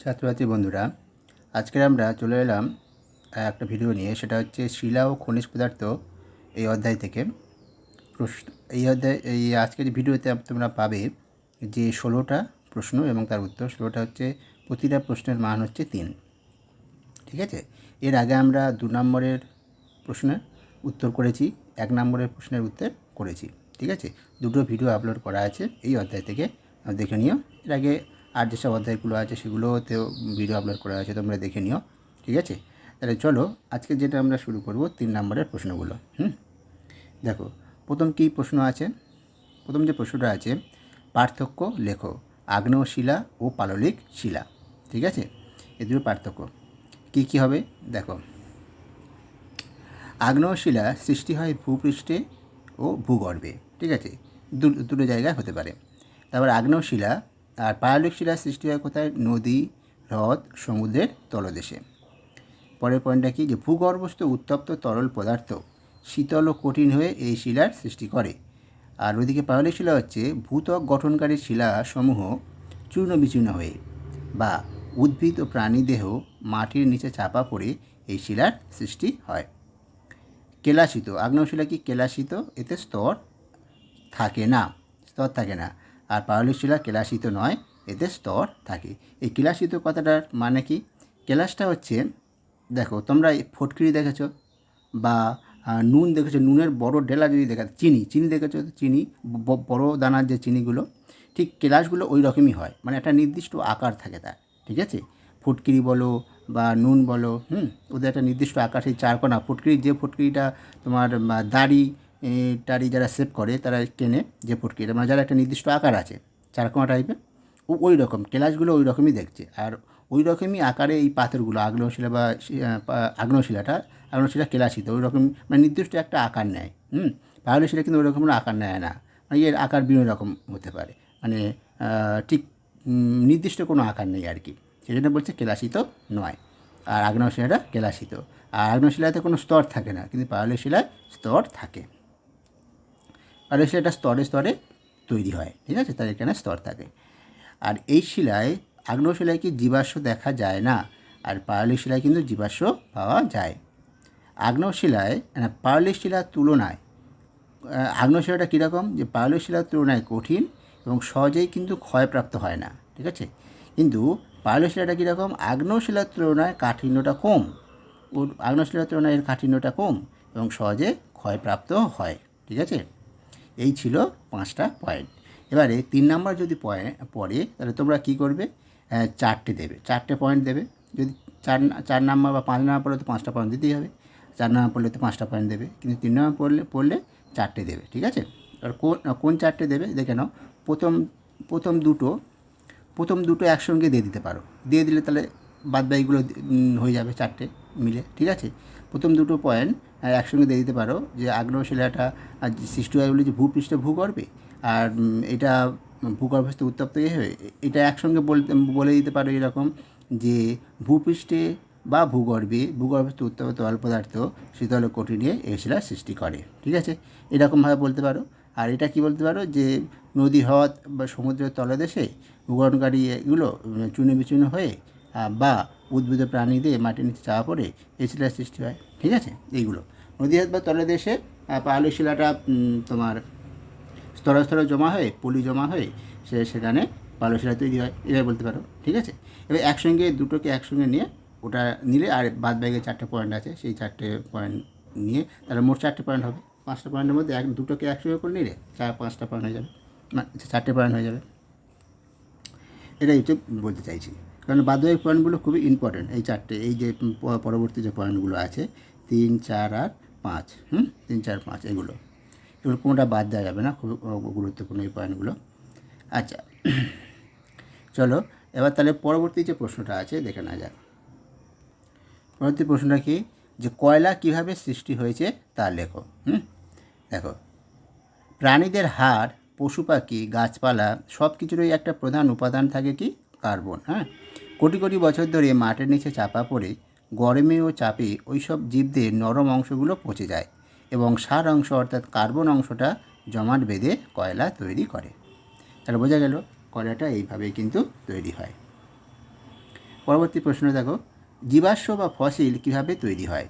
ছাত্রছাত্রী বন্ধুরা, আজকে আমরা চলে এলাম একটা ভিডিও নিয়ে। সেটা হচ্ছে শিলা ও খনিজ পদার্থ এই অধ্যায় থেকে। প্রশ্ন, এই অধ্যায়, এই আজকের ভিডিওতে তোমরা পাবে যে ষোলোটা প্রশ্ন এবং তার উত্তর। ষোলোটা হচ্ছে, প্রতিটা প্রশ্নের মান হচ্ছে তিন। ঠিক আছে? এর আগে আমরা দু নম্বরের প্রশ্নের উত্তর করেছি, এক নম্বরের প্রশ্নের উত্তর করেছি। ঠিক আছে? দুটো ভিডিও আপলোড করা আছে এই অধ্যায় থেকে। দেখে নিও। এর আগে আর যেসব অধ্যায়গুলো আছে সেগুলোতেও ভিডিও আপলোড করা আছে, তোমরা দেখে নিও, ঠিক আছে? তাহলে চলো, আজকে যেটা আমরা শুরু করব তিন নম্বরের প্রশ্নগুলো, হুম? দেখো, প্রথম কী প্রশ্ন আছে? প্রথম যে প্রশ্নটা আছে, পার্থক্য লেখো আগ্নেয় শিলা ও পাললিক শিলা, ঠিক আছে? এ দুটো পার্থক্য। কী কী হবে? দেখো আগ্নেয় শিলা সৃষ্টি হয় ভূপৃষ্ঠে ও ভূগর্ভে, ঠিক আছে? দুটো জায়গায় হতে পারে। তারপর আগ্নেয় শিলা আর পাললিক শিলা সৃষ্টি হয় কোথায়? নদী, হ্রদ, সমুদ্রের তলদেশে। পরের পয়েন্টটা কি? যে ভূগর্ভস্থ উত্তপ্ত তরল পদার্থ শীতল ও কঠিন হয়ে এই শিলার সৃষ্টি করে। আর ওইদিকে পাললিক শিলা হচ্ছে ভূত্বক গঠনকারী শিলাসমূহ চূর্ণ বিচূর্ণ হয়ে বা উদ্ভিদ ও প্রাণীদেহ মাটির নিচে চাপা পড়ে এই শিলার সৃষ্টি হয়। কেলাসিত। আগ্নেয়শিলা কি কেলাসিত? এতে স্তর থাকে না। স্তর থাকে না। আর পাললিক শিলা কেলাসিত নয়, এতে স্তর থাকে। এই কেলাসিত কথাটার মানে কি? কেলাসটা হচ্ছে, দেখো, তোমরা ফটকিরি দেখেছ বা নুন দেখেছ, নুনের বড় ডেলা যদি দেখা, চিনি চিনি দেখেছ, চিনি বড় দানার যে চিনিগুলো, ঠিক কেলাসগুলো ওই রকমই হয়। মানে একটা নির্দিষ্ট আকার থাকে তার, ঠিক আছে? ফুটকিরি বলো বা নুন বলো, হুম? ওদের একটা নির্দিষ্ট আকার, সেই চারকোনা ফুটকিরি যে ফুটকিরিটা তোমার দাড়ি টাড়ি যারা সেভ করে, তারা কেনে যে ফুটকিরিটা মানে যারা একটা নির্দিষ্ট আকার আছে, চারকোনা টাইপের ও ওই রকম, কেলাসগুলো ওই রকমই দেখছে। আর ওই রকমই আকারে এই পাথরগুলো, আগ্নেয়শিলা বা আগ্নেয়শিলাটা, আগ্নেয়শিলা কেলাসিত, ওই রকম মানে নির্দিষ্ট একটা আকার নেয়, হুম? পাহাড়ি শিলা কিন্তু ওই রকম আকার নেয় না। মানে এর আকার বিভিন্ন রকম হতে পারে। মানে ঠিক নির্দিষ্ট কোনো আকার নেই আর কি। সেই জন্য বলছে কেলাসিত নয়, আর আগ্নেয়শিলাটা কেলাসিত। আর আগ্নেয়শিলাতে কোনো স্তর থাকে না, কিন্তু পাললিক শিলায় স্তর থাকে। আর সেটা স্তরে স্তরে তৈরি হয়, ঠিক আছে? তার এখানে স্তর থাকে। আর এই শিলায় আগ্নেয় শিলায় কি জীবাশ্ম দেখা যায় না? আর পাললিক শিলায় কিন্তু জীবাশ্ম পাওয়া যায়। আগ্নেয় শিলায় পাললিক শিলার তুলনায় আগ্নেয় শিলাটা কীরকম? যে পাললিক শিলার তুলনায় কঠিন এবং সহজেই কিন্তু ক্ষয়প্রাপ্ত হয় না, ঠিক আছে? কিন্তু পাললিক শিলাটা কীরকম? আগ্নেয় শিলার তুলনায় কাঠিন্যটা কম। ওর আগ্নেয় শিলার তুলনায় এর কাঠিন্যটা কম এবং সহজে ক্ষয়প্রাপ্ত হয়, ঠিক আছে? এই ছিল পাঁচটা পয়েন্ট এবারে তিন নাম্বার যদি পয়েন্ট পড়ে, তাহলে তোমরা কি করবে? চারটে দেবে। চারটে পয়েন্ট দেবে। যদি চার চার নাম্বার বা পাঁচ নাম্বার পড়লে তো পাঁচটা পয়েন্ট দিতেই হবে। চার নাম্বার পড়লে তো পাঁচটা পয়েন্ট দেবে। কিন্তু তিন নাম্বার পড়লে পড়লে চারটে দেবে, ঠিক আছে? আর কোন কোন চারটে দেবে? দেখে নাও। প্রথম প্রথম দুটো প্রথম দুটো একসঙ্গে দিয়ে দিতে পারো। দিয়ে দিলে তাহলে বাদ বাকিগুলো হয়ে যাবে চারটে মিলে, ঠিক আছে? প্রথম দুটো পয়েন্ট একসঙ্গে দিয়ে দিতে পারো যে আগ্নেয় শিলাটা সৃষ্টি হয় বলে যে ভূপৃষ্ঠে ভূগর্ভে আর এটা ভূগর্ভস্থ উত্তপ্ত ইয়ে হয়ে, এটা একসঙ্গে বলে দিতে পারো এরকম যে ভূপৃষ্ঠে বা ভূগর্ভে ভূগর্ভস্থ উত্তপ্ত তরল পদার্থ শীতল কঠিনে এই শিলা সৃষ্টি করে, ঠিক আছে? এরকমভাবে বলতে পারো। আর এটা কি বলতে পারো? যে নদী হ্রদ বা সমুদ্রের তলদেশে ভূগঠনকারী এগুলো চূর্ণ বিচূর্ণ হয়ে বা উদ্ভিদ প্রাণীদের মাটির নিচে চাওয়া পড়ে এই শিলার সৃষ্টি হয়। ঠিক আছে? এইগুলো। নদী হ্রদ বা তলদেশে পাললিক শিলাটা তোমার স্তরে স্তরে জমা হয়ে, পলি জমা হয়ে সে সেখানে পাললিক শিলা তৈরি হয়। এভাবে বলতে পারো। ঠিক আছে? এবার একসঙ্গে, দুটোকে একসঙ্গে নিয়ে ওটা নিলে আর বাদ ব্যাগে চারটে পয়েন্ট আছে। সেই চারটে পয়েন্ট নিয়ে তাহলে মোট চারটে পয়েন্ট হবে। পাঁচটা পয়েন্টের মধ্যে এক, দুটোকে একসঙ্গে করে নিলে চার, পাঁচটা পয়েন্ট হয়ে যাবে। মানে চারটে পয়েন্ট হয়ে যাবে। এটাই হচ্ছে বলতে চাইছি। কারণ বাধ্যবাহিক পয়েন্টগুলো খুবই ইম্পর্টেন্ট এই চারটে, এই যে পরবর্তী যে পয়েন্টগুলো আছে, তিন, চার আর পাঁচ, হুম? তিন, চার, পাঁচ, এগুলো। এগুলো কোনোটা বাদ দেওয়া যাবে না, খুব গুরুত্বপূর্ণ এই পয়েন্টগুলো। আচ্ছা চলো, এবার তাহলে পরবর্তী যে প্রশ্নটা আছে, দেখে নেওয়া যাক। পরবর্তী প্রশ্নটা কি? যে কয়লা কীভাবে সৃষ্টি হয়েছে, তা লেখো, হুম? দেখো, প্রাণীদের হাড়, পশু পাখি, গাছপালা সব কিছুরই একটা প্রধান উপাদান থাকে কি? কার্বন হ্যাঁ? কোটি কোটি বছর ধরে মাটির নিচে চাপা পড়ে গরমে ও চাপে ওই সব জীবদের নরম অংশগুলো পচে যায় এবং সার অংশ অর্থাৎ কার্বন অংশটা জমাট বেঁধে কয়লা তৈরি করে। তাহলে বোঝা গেল কয়লাটা এইভাবেই কিন্তু তৈরি হয়। পরবর্তী প্রশ্ন দেখো জীবাশ্ম বা ফসিল কীভাবে তৈরি হয়?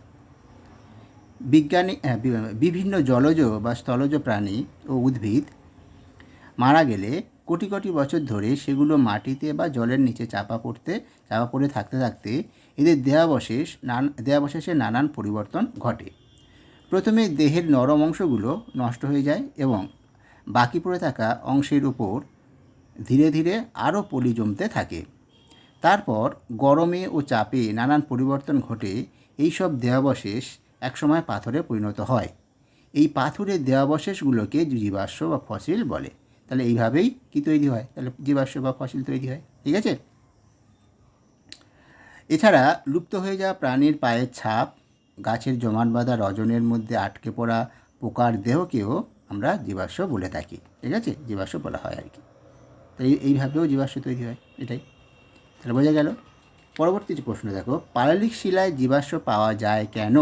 বিজ্ঞানী হ্যাঁ, বিভিন্ন জলজ বা স্থলজ প্রাণী ও উদ্ভিদ মারা গেলে কোটি কোটি বছর ধরে সেগুলো মাটিতে বা জলের নিচে চাপা পড়তে, চাপা পড়ে থাকতে থাকতে এদের দেহাবশেষ নান, দেহাবশেষে নানান পরিবর্তন ঘটে। প্রথমে দেহের নরম অংশগুলো নষ্ট হয়ে যায় এবং বাকি পড়ে থাকা অংশের উপর ধীরে ধীরে আরও পলি জমতে থাকে। তারপর গরমে ও চাপে নানান পরিবর্তন ঘটে, এইসব দেহাবশেষ একসময় পাথরে পরিণত হয়। এই পাথরের দেহাবশেষগুলোকে জীবাশ্ম বা ফসিল বলে। তাহলে এইভাবেই কি তৈরি হয়? তাহলে জীবাশ্ম বা ফসিল তৈরি হয়, ঠিক আছে? এছাড়া লুপ্ত হয়ে যাওয়া প্রাণীর পায়ের ছাপ, গাছের জমাট বাঁধা রজনের মধ্যে আটকে পড়া পোকার দেহকেও আমরা জীবাশ্ম বলে থাকি, ঠিক আছে? জীবাশ্ম বলা হয় আর কি। তো এই এইভাবেও জীবাশ্ম তৈরি হয়, এটাই। তাহলে বোঝা গেল। পরবর্তী প্রশ্ন, দেখো, পাললিক শিলায় জীবাশ্ম পাওয়া যায় কেন?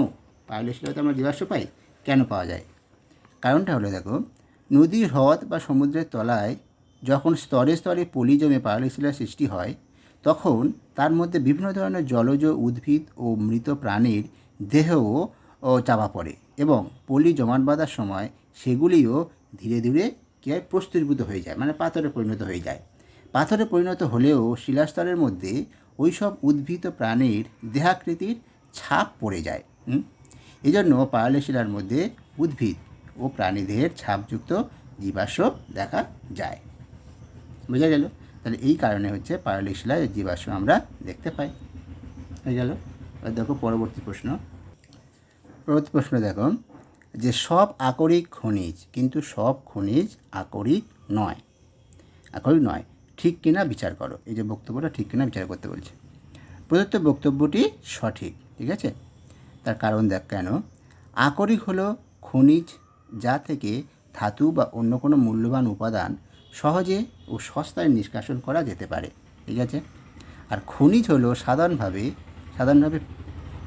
পাললিক শিলায় তো আমরা জীবাশ্ম পাই, কেন পাওয়া যায়? কারণটা হলো, দেখো নদী হ্রদ বা সমুদ্রের তলায় যখন স্তরে স্তরে পলি জমে পাললিক শিলার সৃষ্টি হয়, তখন তার মধ্যে বিভিন্ন ধরনের জলজ উদ্ভিদ ও মৃত প্রাণীর দেহও চাপা পড়ে এবং পলি জমাট বাঁধার সময় সেগুলিও ধীরে ধীরে কী হয় হয়ে যায় মানে পাথরে পরিণত হয়ে যায় পাথরে পরিণত হলেও শিলাস্তরের মধ্যে ওই সব উদ্ভিদ প্রাণীর দেহাকৃতির ছাপ পড়ে যায়, হুম? এই জন্য পাহাড়ি শিলার মধ্যে উদ্ভিদ ও প্রাণীদেহের ছাপযুক্ত জীবাশ্ম দেখা যায়। বোঝা গেল? তাহলে এই কারণে হচ্ছে পাললিক শিলায় জীবাশ্ম আমরা দেখতে পাই। হয়ে গেল? দেখো পরবর্তী প্রশ্ন। পরবর্তী প্রশ্ন দেখো, যে সব আকরিক খনিজ, কিন্তু সব খনিজ আকরিক নয়। আকরিক নয়, ঠিক কিনা বিচার করো। এই যে বক্তব্যটা ঠিক কিনা বিচার করতে বলছে। প্রদত্ত বক্তব্যটি সঠিক, ঠিক আছে? তার কারণ দেখ কেন? আকরিক হলো খনিজ যা থেকে ধাতু বা অন্য কোনো মূল্যবান উপাদান সহজে ও সস্তায় নিষ্কাশন করা যেতে পারে, ঠিক আছে? আর খনিজ হলো সাধারণভাবে সাধারণভাবে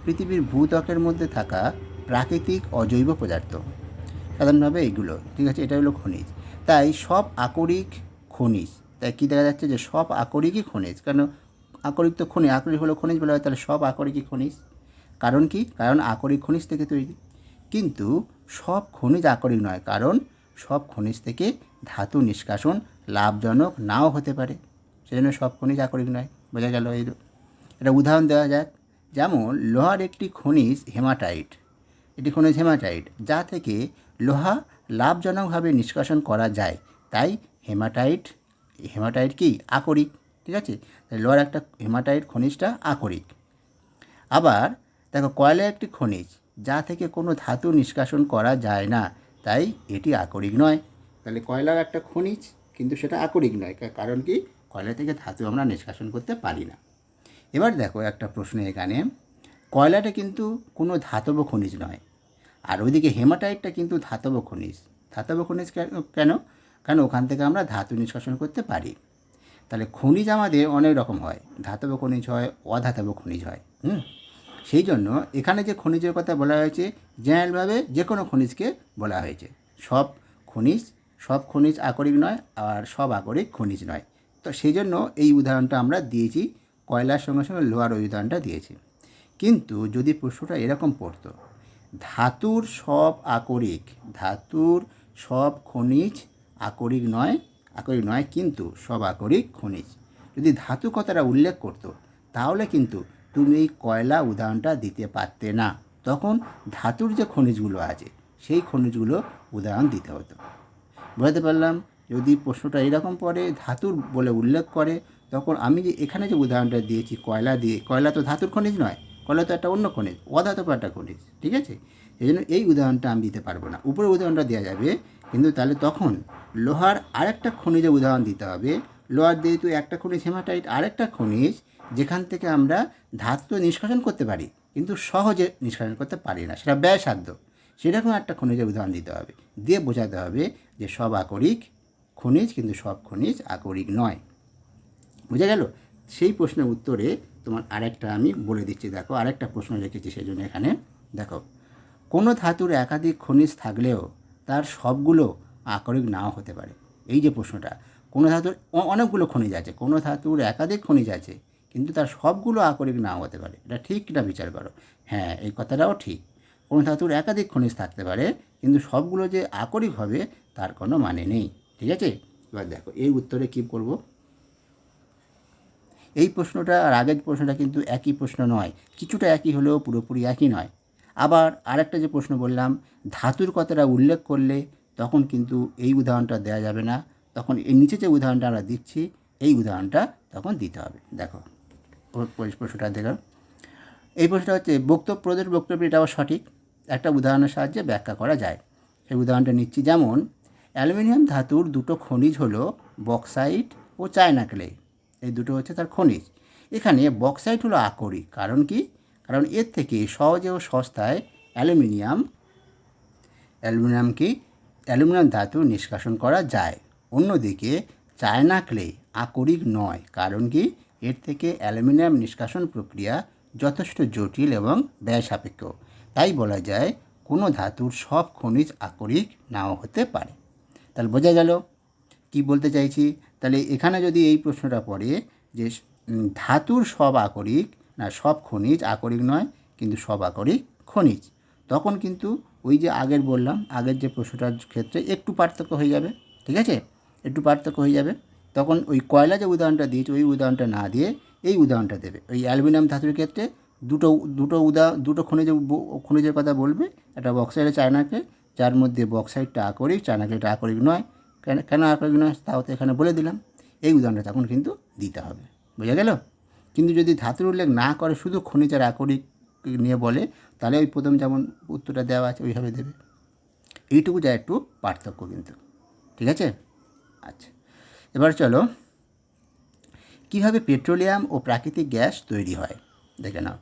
পৃথিবীর ভূত্বকের মধ্যে থাকা প্রাকৃতিক অজৈব পদার্থ। সাধারণভাবে এইগুলো, ঠিক আছে? এটা হলো খনিজ। তাই সব আকরিক খনিজ, তাই কী দেখা যাচ্ছে যে সব আকরিকই খনিজ? কেন আকরিক তো খনিজ আকরিক হলো খনিজ বলা হয়, তাহলে সব আকরিকই খনিজ? কারণ কি? কারণ আকরিক খনিজ থেকে তৈরি। কিন্তু সব খনিজ আকরিক নয়, কারণ সব খনিজ থেকে ধাতু নিষ্কাশন লাভজনক নাও হতে পারে। সেজন্য সব খনিজ আকরিক নয়, বোঝা গেল এই এটা উদাহরণ দেওয়া যাক। যেমন, লোহার একটি খনিজ হেমাটাইট। এটি খনিজ হেমাটাইট, যা থেকে লোহা লাভজনকভাবে নিষ্কাশন করা যায়। তাই হেমাটাইট হেমাটাইট কি আকরিক, ঠিক আছে? লোহার একটা হেমাটাইট খনিজটা আকরিক। আবার, দেখো কয়লা একটি খনিজ যা থেকে কোনো ধাতু নিষ্কাশন করা যায় না। তাই এটি আকরিক নয়। তাহলে কয়লা একটা খনিজ, কিন্তু সেটা আকরিক নয় কারণ কি? কয়লা থেকে ধাতু আমরা নিষ্কাশন করতে পারি না। এবার দেখো একটা প্রশ্ন এখানে। কয়লাটা কিন্তু কোনো ধাতব খনিজ নয়। আর ওইদিকে হেমাটাইটটা কিন্তু ধাতব খনিজ। ধাতব খনিজ কেন? কারণ ওখান থেকে আমরা ধাতু নিষ্কাশন করতে পারি। তাহলে খনিজ আমাদের অনেক রকম হয়। ধাতব খনিজ হয়, অধাতব খনিজ হয়। হুম? সেই জন্য এখানে যে খনিজের কথা বলা হয়েছে জেনারেলভাবে যে কোনো খনিজকে বলা হয়েছে। সব খনিজ সব খনিজ আকরিক নয় আর সব আকরিক খনিজ নয়। তো সেই জন্য এই উদাহরণটা আমরা দিয়েছি, কয়লার সঙ্গে সঙ্গে লোহার ওই উদাহরণটা দিয়েছি। কিন্তু যদি প্রশ্নটা এরকম পড়তো, ধাতুর সব আকরিক, ধাতুর সব খনিজ আকরিক নয় আকরিক নয় কিন্তু সব আকরিক খনিজ। যদি ধাতু কথাটা উল্লেখ করতো, তাহলে কিন্তু তুমি এই কয়লা উদাহরণটা দিতে পারতে না। তখন ধাতুর যে খনিজগুলো আছে, সেই খনিজগুলো উদাহরণ দিতে হতো। বুঝতে পারলাম? যদি প্রশ্নটা এরকম পড়ে, ধাতুর বলে উল্লেখ করে, তখন আমি যে এখানে যে উদাহরণটা দিয়েছি, কয়লা দিয়ে, কয়লা তো ধাতুর খনিজ নয়, কয়লা তো একটা অন্য খনিজ, অধাতব একটা খনিজ, ঠিক আছে? এই জন্য এই উদাহরণটা আমি দিতে পারব না। উপরে উদাহরণটা দেওয়া যাবে, কিন্তু তাহলে তখন লোহার আরেকটা খনিজের উদাহরণ দিতে হবে। লোহার দিয়ে যেহেতু একটা খনিজ হেমাটাইট, আরেকটা খনিজ যেখান থেকে আমরা ধাতু নিষ্কাশন করতে পারি, কিন্তু সহজে নিষ্কাশন করতে পারি না। সেটা ব্যয়সাধ্য সেরকম একটা খনিজের উদাহরণ দিতে হবে। দিয়ে বোঝাতে হবে যে সব আকরিক খনিজ, কিন্তু সব খনিজ আকরিক নয়। বুঝা গেল? সেই প্রশ্নের উত্তরে তোমার আরেকটা আমি বলে দিচ্ছি। দেখো, আরেকটা প্রশ্ন রেখেছি সেই জন্য এখানে। দেখো, কোনো ধাতুর একাধিক খনিজ থাকলেও তার সবগুলো আকরিক নাও হতে পারে। এই যে প্রশ্নটা, কোনো ধাতুর অনেকগুলো খনিজ আছে। কোনো ধাতুর একাধিক খনিজ আছে। কিন্তু তার সবগুলো আকরিক নাও হতে পারে। এটা ঠিক কিনা বিচার করো। হ্যাঁ এই কথাটাও ঠিক। কোনো ধাতুর একাধিক খনিজ থাকতে পারে, কিন্তু সবগুলো যে আকরিক হবে, তার কোনো মানে নেই। ঠিক আছে? এবার দেখো, এই উত্তরে কী করব? এই প্রশ্নটা আর আগের প্রশ্নটা কিন্তু একই প্রশ্ন নয়। কিছুটা একই হলেও পুরোপুরি একই নয়। আবার আরেকটা যে প্রশ্ন বললাম, ধাতুর কথাটা উল্লেখ করলে তখন কিন্তু এই উদাহরণটা দেওয়া যাবে না। তখন এই নিচে যে উদাহরণটা আমরা দিচ্ছি, এই উদাহরণটা তখন দিতে হবে। দেখো। প্রশ্নটা দেখো। এই প্রশ্নটা হচ্ছে, বক্তব্য প্রদের বক্তব্য এটাও সঠিক। একটা উদাহরণের সাহায্যে ব্যাখ্যা করা যায়। সেই উদাহরণটা নিচ্ছি, যেমন, অ্যালুমিনিয়াম ধাতুর দুটো খনিজ হলো বক্সাইট ও চায়না ক্লে। এই দুটো হচ্ছে তার খনিজ। এখানে বক্সাইট হলো আকরিক। কারণ কি? কারণ এর থেকে সহজে ও সস্তায় অ্যালুমিনিয়াম অ্যালুমিনিয়াম কি? অ্যালুমিনিয়াম ধাতু নিষ্কাশন করা যায়। অন্যদিকে, চায়না ক্লে আকরিক নয়। কারণ কি? এর থেকে অ্যালুমিনিয়াম নিষ্কাশন প্রক্রিয়া যথেষ্ট জটিল এবং ব্যয় সাপেক্ষ। তাই বলা যায়, কোনো ধাতুর সব খনিজ আকরিক নাও হতে পারে। তাহলে বোঝা গেল। কি বলতে চাইছি? তাহলে এখানে যদি এই প্রশ্নটা পড়ে যে ধাতুর সব আকরিক না সব খনিজ আকরিক নয়, কিন্তু সব আকরিক খনিজ, তখন কিন্তু ওই যে আগের বললাম, আগের যে প্রশ্নটার ক্ষেত্রে একটু পার্থক্য হয়ে যাবে। ঠিক আছে? একটু পার্থক্য হয়ে যাবে। তখন ওই কয়লা যে উদাহরণটা দিয়েছে, ওই উদাহরণটা না দিয়ে এই উদাহরণটা দেবে। ওই অ্যালুমিনিয়াম ধাতুর ক্ষেত্রে দুটো দুটো উদা, দুটো খনিজ খনিজের কথা বলবে, একটা বক্সাইডের চায়নাকে যার মধ্যে বক্সাইডটা আকরিক চায়নাকে এটা আকরিক নয়। কেন কেন আকরিক নয়? তাও তো এখানে বলে দিলাম। এই উদাহরণটা তখন কিন্তু দিতে হবে। বোঝা গেল? কিন্তু যদি ধাতুর উল্লেখ না করে, শুধু খনিজের আকরিক নিয়ে বলে, তাহলে ওই প্রথম যেমন উত্তরটা দেওয়া আছে, ওইভাবে দেবে। এইটুকু যা একটু পার্থক্য কিন্তু। ঠিক আছে? আচ্ছা। এবার চলো, কীভাবে পেট্রোলিয়াম ও প্রাকৃতিক গ্যাস তৈরি হয়? দেখে নাও।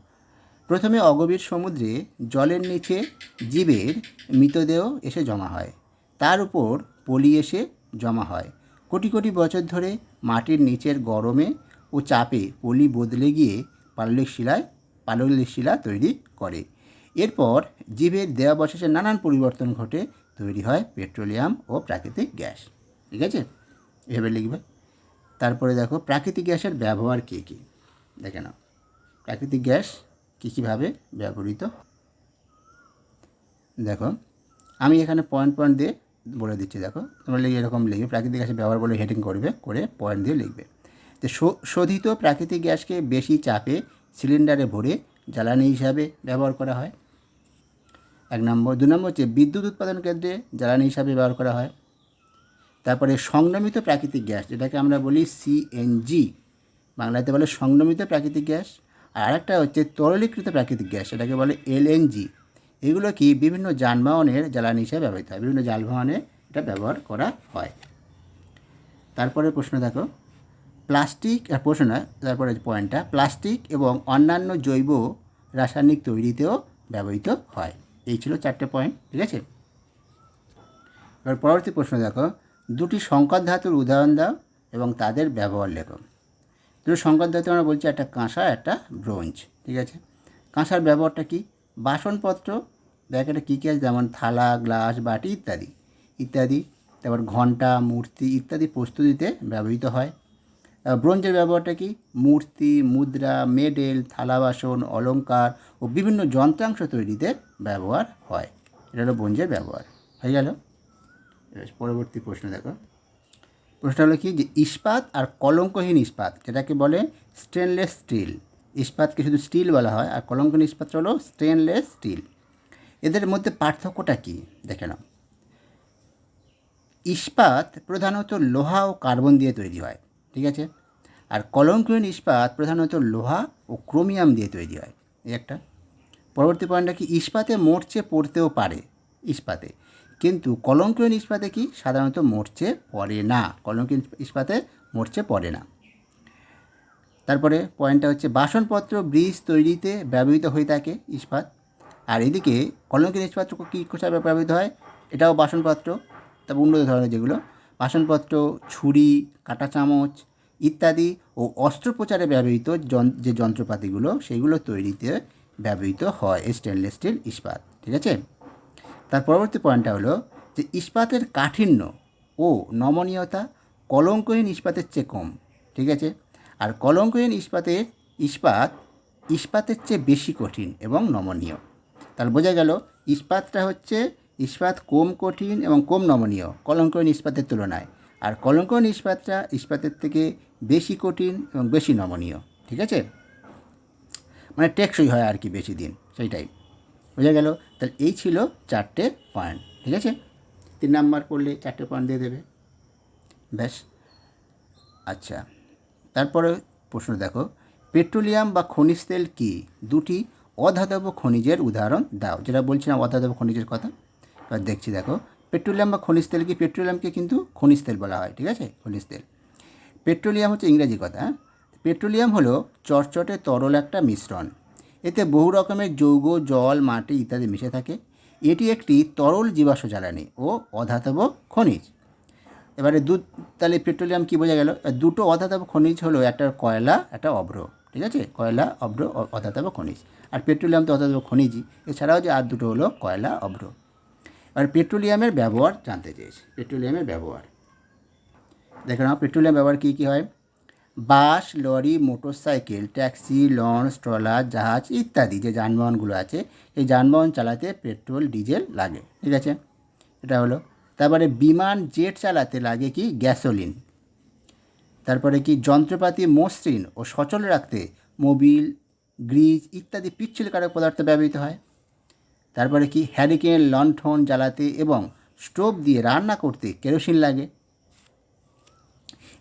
প্রথমে অগভীর সমুদ্রে জলের নিচে জীবের মৃতদেহ এসে জমা হয়। তার উপর পলি এসে জমা হয়। কোটি কোটি বছর ধরে মাটির নিচের গরমে ও চাপে পলি বদলে গিয়ে পাললিক শিলায় পাললিক শিলা তৈরি করে। এরপর জীবের দেহাবশেষে নানান পরিবর্তন ঘটে, তৈরি হয় পেট্রোলিয়াম ও প্রাকৃতিক গ্যাস। ঠিক আছে? এভাবে লিখবে। তারপরে দেখো প্রাকৃতিক গ্যাসের ব্যবহার কী কী? দেখে নাও। প্রাকৃতিক গ্যাস কী কীভাবে ব্যবহৃত? দেখো, আমি এখানে পয়েন্ট পয়েন্ট দিয়ে বলে দিচ্ছি, দেখো। তোমরা এরকম লিখবে, প্রাকৃতিক গ্যাসের ব্যবহার বলে হেডিং করবে, করে পয়েন্ট দিয়ে লিখবে। তো শোধিত প্রাকৃতিক গ্যাসকে বেশি চাপে সিলিন্ডারে ভরে জ্বালানি হিসাবে ব্যবহার করা হয়। এক নম্বর। দু নম্বর হচ্ছে বিদ্যুৎ উৎপাদন কেন্দ্রে জ্বালানি হিসাবে ব্যবহার করা হয়। তারপরে সংনমিত প্রাকৃতিক গ্যাস, যেটাকে আমরা বলি সিএনজি বাংলাতে বলে সংনমিত প্রাকৃতিক গ্যাস। আর আরেকটা হচ্ছে তরলীকৃত প্রাকৃতিক গ্যাস এটাকে বলে এলএনজি এগুলো কি বিভিন্ন যানবাহনের জ্বালানি হিসেবে ব্যবহৃত হয়, বিভিন্ন যানবাহনে এটা ব্যবহার করা হয়। তারপরে প্রশ্ন দেখো, প্লাস্টিক প্রশ্ন নয় তারপরে পয়েন্টটা, প্লাস্টিক এবং অন্যান্য জৈব রাসায়নিক তৈরিতেও ব্যবহৃত হয়। এই ছিল চারটে পয়েন্ট, ঠিক আছে? এবার পরবর্তী প্রশ্ন দেখো দুটি সংকর ধাতুর উদাহরণ দাও এবং তাদের ব্যবহার লেখো। দুটো সংকর ধাতু আমরা বলছি একটা কাঁসা, একটা ব্রোঞ্জ, ঠিক আছে? কাঁসার ব্যবহারটা কি? বাসনপত্র ব্যাকেটে কী কী আছে, যেমন থালা, গ্লাস, বাটি ইত্যাদি ইত্যাদি, তারপর ঘণ্টা, মূর্তি ইত্যাদি প্রস্তুতিতে ব্যবহৃত হয়। ব্রোঞ্জের ব্যবহারটা কি? মূর্তি, মুদ্রা, মেডেল, থালা বাসন, অলংকার ও বিভিন্ন যন্ত্রাংশ তৈরিতে ব্যবহার হয়। এটা হলো ব্রোঞ্জের ব্যবহার। হয়ে গেল। পরবর্তী প্রশ্ন দেখো। প্রশ্ন হলো কি যে ইস্পাত আর কলঙ্কহীন ইস্পাত, যেটাকে বলে স্টেনলেস স্টিল ইস্পাতকে শুধু স্টিল বলা হয়, আর কলঙ্কহীন ইস্পাত হলো স্টেনলেস স্টিল এদের মধ্যে পার্থক্যটা কী? দেখে নাও। ইস্পাত প্রধানত লোহা ও কার্বন দিয়ে তৈরি হয়, ঠিক আছে? আর কলঙ্কহীন ইস্পাত প্রধানত লোহা ও ক্রোমিয়াম দিয়ে তৈরি হয়, এই একটা। পরবর্তী পয়েন্টটা কি? ইস্পাতে মরচে পড়তেও পারে, ইস্পাতে। কিন্তু কলঙ্কহীন ইস্পাতে কি? সাধারণত মরচে পড়ে না। কলঙ্কহীন ইস্পাতে মরচে পড়ে না। তারপরে পয়েন্টটা হচ্ছে বাসনপত্র, ব্রিজ তৈরিতে ব্যবহৃত হয়ে থাকে ইস্পাত। আর এদিকে কলঙ্কহীন ইস্পাত কী হিসাবে ব্যবহৃত হয়? এটাও বাসনপত্র। তবে উন্নত ধরনের যেগুলো, বাসনপত্র, ছুরি, কাঁটা চামচ ইত্যাদি ও অস্ত্রোপচারে ব্যবহৃত যে যন্ত্রপাতিগুলো, সেগুলো তৈরিতে ব্যবহৃত হয় স্টেনলেস স্টিল ইস্পাত। ঠিক আছে? তার পরবর্তী পয়েন্টটা হলো যে ইস্পাতের কাঠিন্য ও নমনীয়তা কলঙ্কহীন ইস্পাতের চেয়ে কম, ঠিক আছে? আর কলঙ্কহীন ইস্পাতের ইস্পাত ইস্পাতের চেয়ে বেশি কঠিন এবং নমনীয়। তাহলে বোঝা গেল ইস্পাতটা হচ্ছে ইস্পাত কম কঠিন এবং কম নমনীয় কলঙ্করণ ইস্পাতের তুলনায়। আর কলঙ্করণ ইস্পাতটা ইস্পাতের থেকে বেশি কঠিন এবং বেশি নমনীয়, ঠিক আছে? মানে টেকসই হয় আর কি বেশি দিন, সেইটাই। বোঝা গেল? তাহলে এই ছিল চারটে পয়েন্ট ঠিক আছে? তিন নাম্বার করলে চারটে পয়েন্ট দিয়ে দেবে। ব্যাস। আচ্ছা তারপরে প্রশ্ন দেখো, পেট্রোলিয়াম বা খনিজ তেল কি? দুটি অধাতব খনিজের উদাহরণ দাও। যেটা বলছিলাম, অধাতব খনিজের কথা। এবার দেখছি দেখো, পেট্রোলিয়াম বা খনিজ তেল কি? পেট্রোলিয়ামকে কিন্তু খনিজ তেল বলা হয়, ঠিক আছে? খনিজ তেল। পেট্রোলিয়াম হচ্ছে ইংরেজি কথা। পেট্রোলিয়াম হলো চটচটে তরল একটা মিশ্রণ। এতে বহু রকমের যৌগ, জল, মাটি ইত্যাদি মিশে থাকে। এটি একটি তরল জীবাশ্ম জ্বালানি ও অধাতব খনিজ। এবারে দু, তাহলে পেট্রোলিয়াম কী বোঝা গেল? দুটো অধাতব খনিজ হলো, একটা কয়লা, একটা অভ্র। ঠিক আছে? কয়লা, অভ্র অধাতব খনিজ। আর পেট্রোলিয়াম তো অধাতব খনিজই। এছাড়াও যে আর দুটো হলো, কয়লা, অভ্র। আর পেট্রোলিয়ামের ব্যবহার জানতে চেয়েছি। পেট্রোলিয়ামের ব্যবহার। দেখে নাও, পেট্রোলিয়াম ব্যবহার কী কী হয়? Bus, lorry, motorcycle, taxi, launch, trawler, জাহাজ ইত্যাদি যে যানবাহনগুলো আছে, এই যানবাহন চালাতে পেট্রোল, ডিজেল লাগে, ঠিক আছে? এটা হলো। তারপরে বিমান জেট চালাতে লাগে কি? গ্যাসোলিন। তারপরে কি? যন্ত্রপাতি, মসৃণ ও সচল রাখতে মোবিল, গ্রিজ ইত্যাদি পিচ্ছিলকারক পদার্থ ব্যবহৃত হয়। তারপরে কি? হ্যারিকেন, লণ্ঠন জ্বালাতে এবং স্টোভ দিয়ে রান্না করতে কেরোসিন লাগে।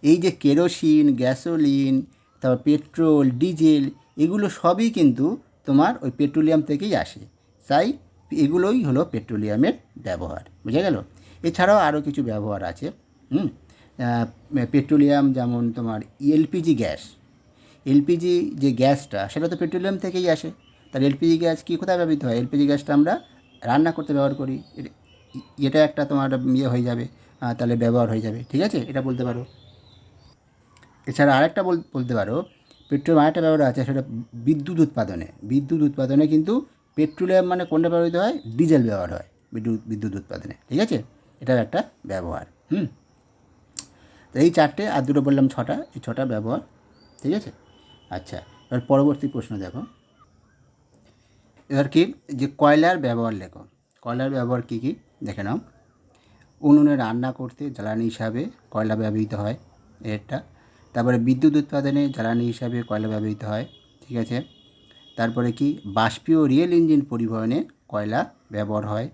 এই যে কেরোসিন, গ্যাসোলিন, তারপর পেট্রোল, ডিজেল, এগুলো সবই কিন্তু তোমার ওই পেট্রোলিয়াম থেকেই আসে। তাই এগুলোই হলো পেট্রোলিয়ামের ব্যবহার, বুঝা গেল? এছাড়াও আরও কিছু ব্যবহার আছে, হুম? পেট্রোলিয়াম যেমন তোমার এলপিজি গ্যাস। এলপিজি যে গ্যাসটা, সেটা তো পেট্রোলিয়াম থেকেই আসে। তার এলপিজি গ্যাস কী কোথায় ব্যবহৃত হয়? এলপিজি গ্যাসটা আমরা রান্না করতে ব্যবহার করি। এটা- একটা তোমার ইয়ে হয়ে যাবে তাহলে ব্যবহার হয়ে যাবে, ঠিক আছে? এটা বলতে পারো। এছাড়া আরেকটা বল, বলতে পারো, পেট্রোল আরেকটা ব্যবহার আছে, সেটা বিদ্যুৎ উৎপাদনে। বিদ্যুৎ উৎপাদনে কিন্তু পেট্রোলিয়াম মানে কোনটা ব্যবহৃত হয়? ডিজেল ব্যবহার হয় বিদ্যুৎ বিদ্যুৎ উৎপাদনে। ঠিক আছে? এটার একটা ব্যবহার, হুম? তো এই চারটে, আর দুটো বললাম ছটা, এই ছটা ব্যবহার, ঠিক আছে? আচ্ছা এবার পরবর্তী প্রশ্ন দেখো। এবার কি? যে কয়লার ব্যবহার লেখো। কয়লার ব্যবহার কী কী? দেখে নাও। উনুনে রান্না করতে জ্বালানি হিসাবে কয়লা ব্যবহৃত হয়? এরটা তারপরে বিদ্যুৎ উৎপাদনে জ্বালানি হিসাবে কয়লা ব্যবহৃত হয়, ঠিক আছে? তারপরে কি? বাষ্পীয় রিয়েল ইঞ্জিন পরিবহনে কয়লা ব্যবহার হয়।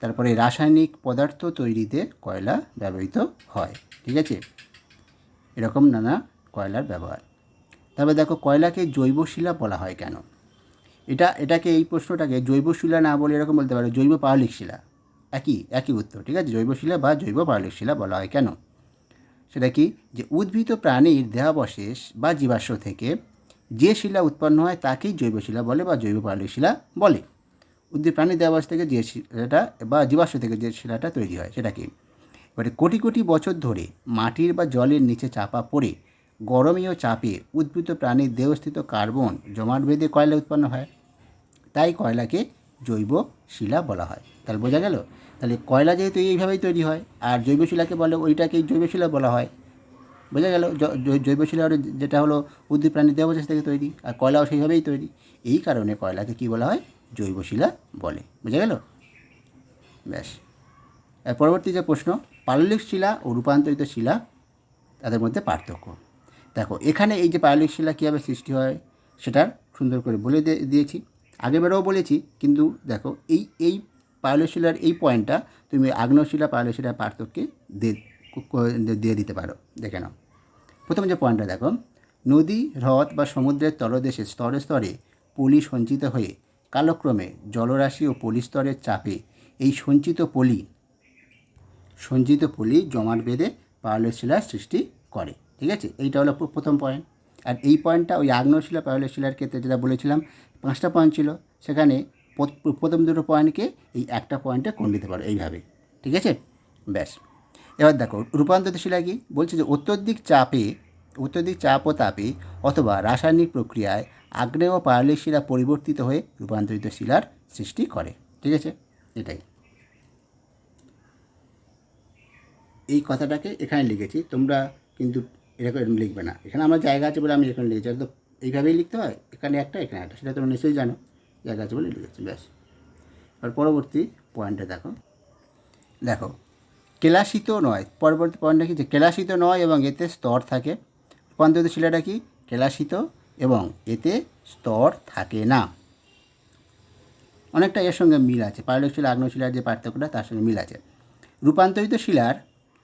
তারপরে রাসায়নিক পদার্থ তৈরিতে কয়লা ব্যবহৃত হয়, ঠিক আছে? এরকম নানা কয়লার ব্যবহার। তারপরে দেখো, কয়লাকে জৈব শিলা বলা হয় কেন? এটা, এটাকে এই প্রশ্নটাকে জৈব শিলা না বলে এরকম বলতে পারো, জৈব পারলিক শিলা। একই একই উত্তর, ঠিক আছে? জৈব শিলা বা জৈব পারলিক শিলা বলা হয় কেন? সেটা কি? যে উদ্ভিদ প্রাণীর দেহাবশেষ বা জীবাশ্ম থেকে যে শিলা উৎপন্ন হয় তাকেই জৈব শিলা বলে বা জৈব পারলিক শিলা বলে। উদ্ভিদ প্রাণীর দেহাবশ থেকে যে শিলাটা বা জীবাশ্ম থেকে যে শিলাটা তৈরি হয়, সেটা কি? এবারে কোটি কোটি বছর ধরে মাটির বা জলের নিচে চাপা পড়ে গরমীয় চাপে উদ্ভিদ প্রাণীর দেহস্থিত কার্বন জমাট বেঁধে কয়লা উৎপন্ন হয়? তাই কয়লাকে জৈব শিলা বলা হয়। তাহলে বোঝা গেল তাহলে কয়লা যেহেতু এইভাবেই তৈরি হয়, আর জৈব শিলাকে বলে ওইটাকেই জৈব শিলা বলা হয়। বোঝা গেল জৈব শিলা যেটা হলো উদ্ভিদ প্রাণীর দেহবশেষ থেকে তৈরি, আর কয়লাও সেইভাবেই তৈরি। এই কারণে কয়লাকে কী বলা হয়? জৈব শিলা বলে। বোঝা গেল? ব্যাস। এর পরবর্তী যে প্রশ্ন, পাললিক শিলা ও রূপান্তরিত শিলা, তাদের মধ্যে পার্থক্য। দেখো, এখানে এই যে পাললিক শিলা কীভাবে সৃষ্টি হয় সেটার সুন্দর করে বলে দিয়ে- দিয়েছি। আগেবারেও বলেছি, কিন্তু দেখো, এই এই পাললিক শিলার এই পয়েন্টটা তুমি আগ্নেয় শিলা পাললিক শিলার পার্থক্যে দিয়ে দিতে পারো। দেখে নাও। প্রথম যে পয়েন্টটা দেখো, নদী, হ্রদ বা সমুদ্রের তলদেশে স্তরে স্তরে পলি সঞ্চিত হয়ে কালক্রমে জলরাশি ও পলিস্তরের চাপে এই সঞ্চিত পলি সঞ্চিত পলি জমাট বেঁধে পাললিক শিলার সৃষ্টি করে। ঠিক আছে? এইটা হলো প্রথম পয়েন্ট। আর এই পয়েন্টটা ওই আগ্নেয় শিলা ক্ষেত্রে যেটা বলেছিলাম, পাঁচটা পয়েন্ট ছিল। সেখানে প্রথম দুটো পয়েন্টকে এই একটা পয়েন্টে কোন দিতে পারো এইভাবে। ঠিক আছে? ব্যাস। এবার দেখো, রূপান্তরিত শিলা কি? বলছে যে অত্যধিক চাপে, অত্যধিক চাপ ও তাপে অথবা রাসায়নিক প্রক্রিয়ায় আগ্নেয় ও পাললিক শিলা পরিবর্তিত হয়ে রূপান্তরিত শিলার সৃষ্টি করে। ঠিক আছে? এটাই। এই কথাটাকে এখানে লিখেছি। তোমরা কিন্তু এরকম লিখবে না। এখানে আমার জায়গা আছে বলে আমি এখানে লিখেছি। তো এইভাবেই লিখতে হয়। এখানে একটা এখানে একটা। সেটা তোমরা নিশ্চয়ই জানো। জায়গা আছে বলে লিখেছি, ব্যাস। আর পরবর্তী পয়েন্টে দেখো। দেখো, কেলাসিত নয়। পরবর্তী পয়েন্টটা কি যে কেলাসিত নয় এবং এতে স্তর থাকে। রূপান্তরিত শিলাটা কি? কেলাসিত এবং এতে স্তর থাকে না। অনেকটা এর সঙ্গে মিল আছে। পারলিক শিলা, আগ্নেয় শিলার যে পার্থক্যটা, তার সঙ্গে মিল আছে। রূপান্তরিত শিলার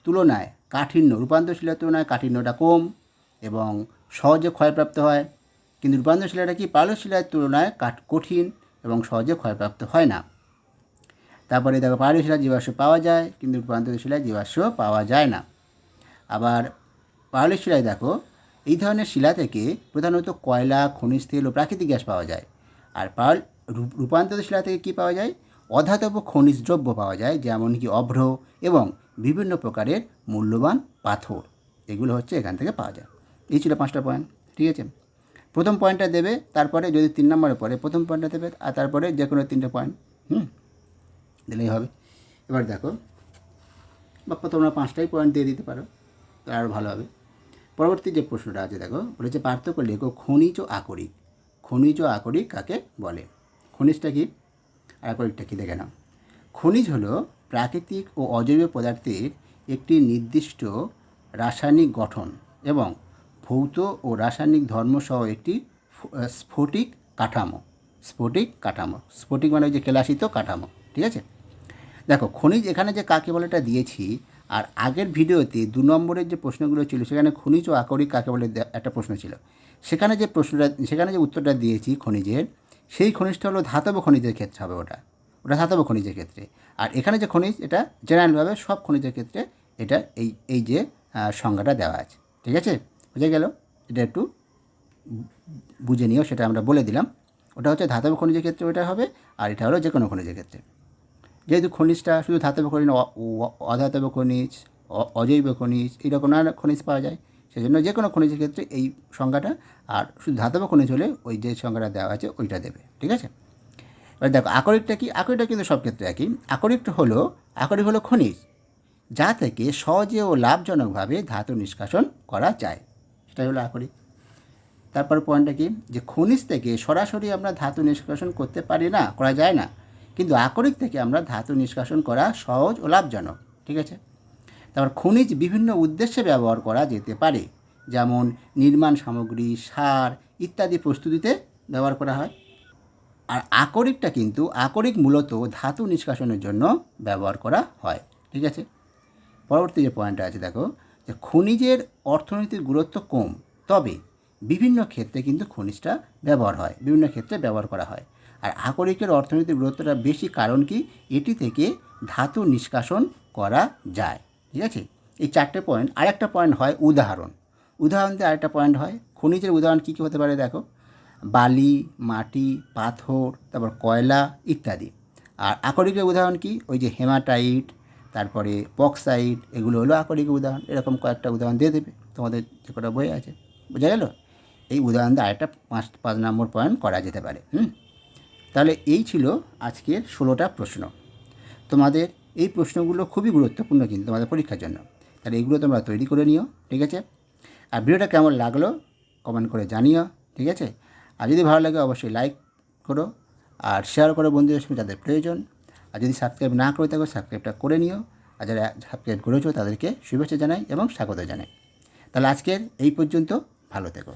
তুলনায় কাঠিন্য রূপান্তর শিলার তুলনায় কাঠিন্যটা কম এবং সহজে ক্ষয়প্রাপ্ত হয়। কিন্তু রূপান্তর শিলাটা কি পারলিক শিলার তুলনায় কাঠ কঠিন এবং সহজে ক্ষয়প্রাপ্ত হয় না। তারপরে দেখো পাহাড়ি শিলার জীবাশ্ম পাওয়া যায়, কিন্তু রূপান্তরিত শিলায় জীবাশ্ম পাওয়া যায় না। আবার পাহাড়ি শিলায় দেখো, এই ধরনের শিলা থেকে প্রধানত কয়লা, খনিজ তেল ও প্রাকৃতিক গ্যাস পাওয়া যায়। আর পাল, রূপ- রূপান্তরিত শিলা থেকে কী পাওয়া যায়? অধাতব খনিজ দ্রব্য পাওয়া যায়, যেমন কি অভ্র এবং বিভিন্ন প্রকারের মূল্যবান পাথর। এগুলো হচ্ছে এখান থেকে পাওয়া যায়। এই ছিল পাঁচটা পয়েন্ট ঠিক আছে? প্রথম পয়েন্টটা দেবে, তারপরে যদি তিন নম্বরে পড়ে প্রথম পয়েন্টটা দেবে, আর তারপরে যে কোনো তিনটে পয়েন্ট, হুম, দিলেই হবে। এবার দেখো, বা তোমরা পাঁচটাই পয়েন্ট দিয়ে দিতে পারো তো আরও ভালো হবে। পরবর্তী যে প্রশ্নটা আছে, দেখো, বলেছে পার্থক্য লেখো খনিজ ও আকরিক। খনিজ ও আকরিক কাকে বলে? খনিজটা কি? আর আকরিকটা কী? দেখে নাও। খনিজ হলো প্রাকৃতিক ও অজৈব পদার্থের একটি নির্দিষ্ট রাসায়নিক গঠন এবং ভৌত ও রাসায়নিক ধর্মসহ একটি স্ফটিক কাঠামো। স্ফটিক কাঠামো। স্ফটিক মানে যে কেলাসিত কাঠামো, ঠিক আছে? দেখো, খনিজ এখানে যে কাকে বলে এটা দিয়েছি, আর আগের ভিডিওতে দু নম্বরের যে প্রশ্নগুলো ছিল, সেখানে খনিজ ও আকরিক কাকে বলে একটা প্রশ্ন ছিল। সেখানে যে প্রশ্নটা, সেখানে যে উত্তরটা দিয়েছি খনিজের, সেই খনিজটা হলো ধাতব খনিজের ক্ষেত্রে হবে ওটা। ওটা ধাতব খনিজের ক্ষেত্রে। আর এখানে যে খনিজ, এটা জেনারেলভাবে সব খনিজের ক্ষেত্রে এটা এই এই যে সংজ্ঞাটা দেওয়া আছে, ঠিক আছে? বুঝে গেল? এটা একটু বুঝে নিও, সেটা আমরা বলে দিলাম। ওটা হচ্ছে ধাতব খনিজের ক্ষেত্রে ওটা হবে, আর এটা হলো যে কোনো খনিজের ক্ষেত্রে। যেহেতু খনিজটা শুধু ধাতব খনিজ অধাতব খনিজ অজৈব খনিজ এইরকম নানা খনিজ পাওয়া যায়। সেজন্য যে কোনো খনিজের ক্ষেত্রে এই সংজ্ঞাটা, আর শুধু ধাতব খনিজ হলে ওই যে সংজ্ঞাটা দেওয়া আছে, ওইটা দেবে, ঠিক আছে? এবার দেখো, আকরিকটা কি? আকরিকটা কিন্তু সব ক্ষেত্রে একই। আকরিকটা হলো, আকরিক হলো খনিজ, যা থেকে সহজে ও লাভজনকভাবে ধাতু নিষ্কাশন করা যায়। সেটাই হলো আকরিক। তারপর পয়েন্টটা কি? যে খনিজ থেকে সরাসরি আমরা ধাতু নিষ্কাশন করতে পারি না, করা যায় না। কিন্তু আকরিক থেকে আমরা ধাতু নিষ্কাশন করা সহজ ও লাভজনক, ঠিক আছে? তারপর খনিজ বিভিন্ন উদ্দেশ্যে ব্যবহার করা যেতে পারে। যেমন নির্মাণ সামগ্রী, সার ইত্যাদি প্রস্তুতিতে ব্যবহার করা হয়। আর আকরিকটা কিন্তু আকরিক মূলত ধাতু নিষ্কাশনের জন্য ব্যবহার করা হয়, ঠিক আছে? পরবর্তী যে পয়েন্টটা আছে, দেখো খনিজের অর্থনৈতিক গুরুত্ব কম, তবে বিভিন্ন ক্ষেত্রে কিন্তু খনিজটা ব্যবহার হয়, বিভিন্ন ক্ষেত্রে ব্যবহার করা হয়। আর আকরিকের অর্থনৈতিক গুরুত্বটা বেশি কারণ কি? এটি থেকে ধাতু নিষ্কাশন করা যায়, ঠিক আছে? এই চারটে পয়েন্ট আরেকটা পয়েন্ট হয় উদাহরণ। উদাহরণ দিয়ে আরেকটা পয়েন্ট হয়, খনিজের উদাহরণ কী কী হতে পারে দেখো? বালি, মাটি, পাথর, তারপর কয়লা ইত্যাদি। আর আকরিকের উদাহরণ কি? ওই যে হেমাটাইট তারপরে বক্সাইট এগুলো হলো আকরিক উদাহরণ। এরকম কয়েকটা উদাহরণ দিয়ে দেবে। তোমাদের যে কটা বই আছে, বোঝা গেল? এই উদাহরণ দিয়ে আরেকটা পাঁচ পাঁচ নম্বর পয়েন্ট করা যেতে পারে, হুম? তাহলে এই ছিল আজকের ষোলোটা প্রশ্ন। তোমাদের এই প্রশ্নগুলো খুবই গুরুত্বপূর্ণ কিন্তু তোমাদের পরীক্ষার জন্য। তাহলে এইগুলো তোমরা তৈরি করে নিও, ঠিক আছে? আর ভিডিওটা কেমন লাগল কমেন্ট করে জানিও, ঠিক আছে? আর যদি ভালো লাগে অবশ্যই লাইক করো, আর শেয়ার করো বন্ধুদের সঙ্গে যাদের প্রয়োজন। আর যদি সাবস্ক্রাইব না করে থাকো সাবস্ক্রাইবটা করে নিও। আর যারা সাবস্ক্রাইব করেছ, তাদেরকে শুভেচ্ছা জানাই এবং স্বাগত জানাই। তাহলে আজকের এই পর্যন্ত, ভালো থেকো।